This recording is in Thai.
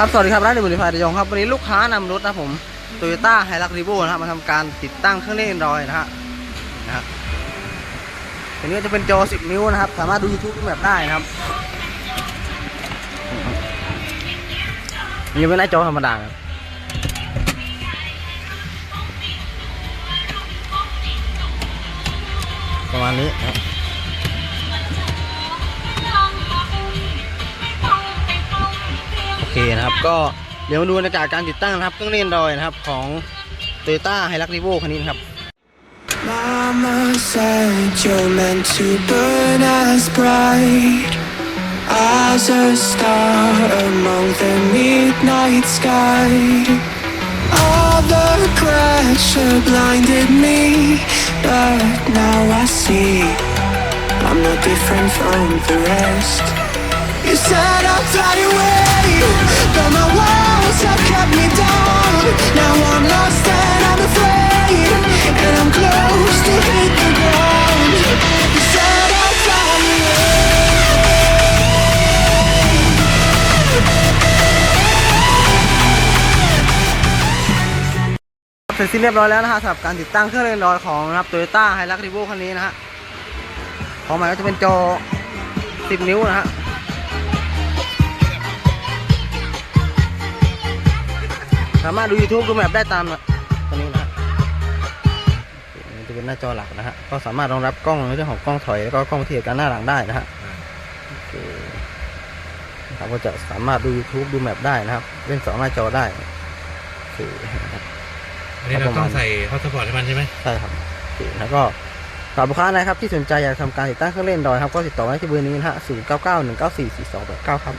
ครับสวัสดีครับร้านเดลิเวอรี่ไฟระยองครับวันนี้ลูกค้านำรถนะผมโตโยต้าไฮรักรีโวนะครับมาทำการติดตั้งเครื่องเล่น Android นะฮะนะฮะอันนี้จะเป็นจอ 10 นิ้วนะครับ สามารถดู YouTube แบบได้นะครับอันนี่เป็นหน้จอธรรมดาครับประมาณนี้นะครับ นะครับ ก็เดี๋ยวมาดูบรรยากาศการติดตั้งนะครับเครื่องเล่นดอยนะครับของ Toyota Hilux Revo คันนี้นครับ Mama said you're meant to burn as bright as a star among the midnight sky. All the pressure blinded me, but now I see I'm no different from the rest. You said I'd fly away, เสร็จสิ้นเรียบร้อยแล้วนะฮะสำหรับการติดตั้งเครื่องเล่นดอยของนะครับ Toyota Hilux Revo คันนี้นะฮะของใหม่ก็จะเป็นจอ 10 นิ้วนะฮะ สามารถดู YouTube ดูแมปได้ตามตัวนี้นะฮะนี่จะเป็นหน้าจอหลักนะฮะก็สามารถรองรับกล้องในเรื่องของกล้องถอยแล้วก็กล้องเทียบกันหน้าหลังได้นะฮะโอเคนะครับก็จะสามารถดู YouTube ดูแมปได้นะครับ เล่นสองหน้าจอได้โอเคนะครับอันนี้เราต้องใส่ฮอตสปอร์ตให้มันใช่ไหมใช่ครับโอเคแล้วก็สำหรับลูกค้านะครับที่สนใจอยากทำการติดตั้งเครื่องเล่นดอยครับก็ติดต่อมาที่เบอร์นี้นะฮะ0 9 9 1 9 4 4 2 8 9ครับ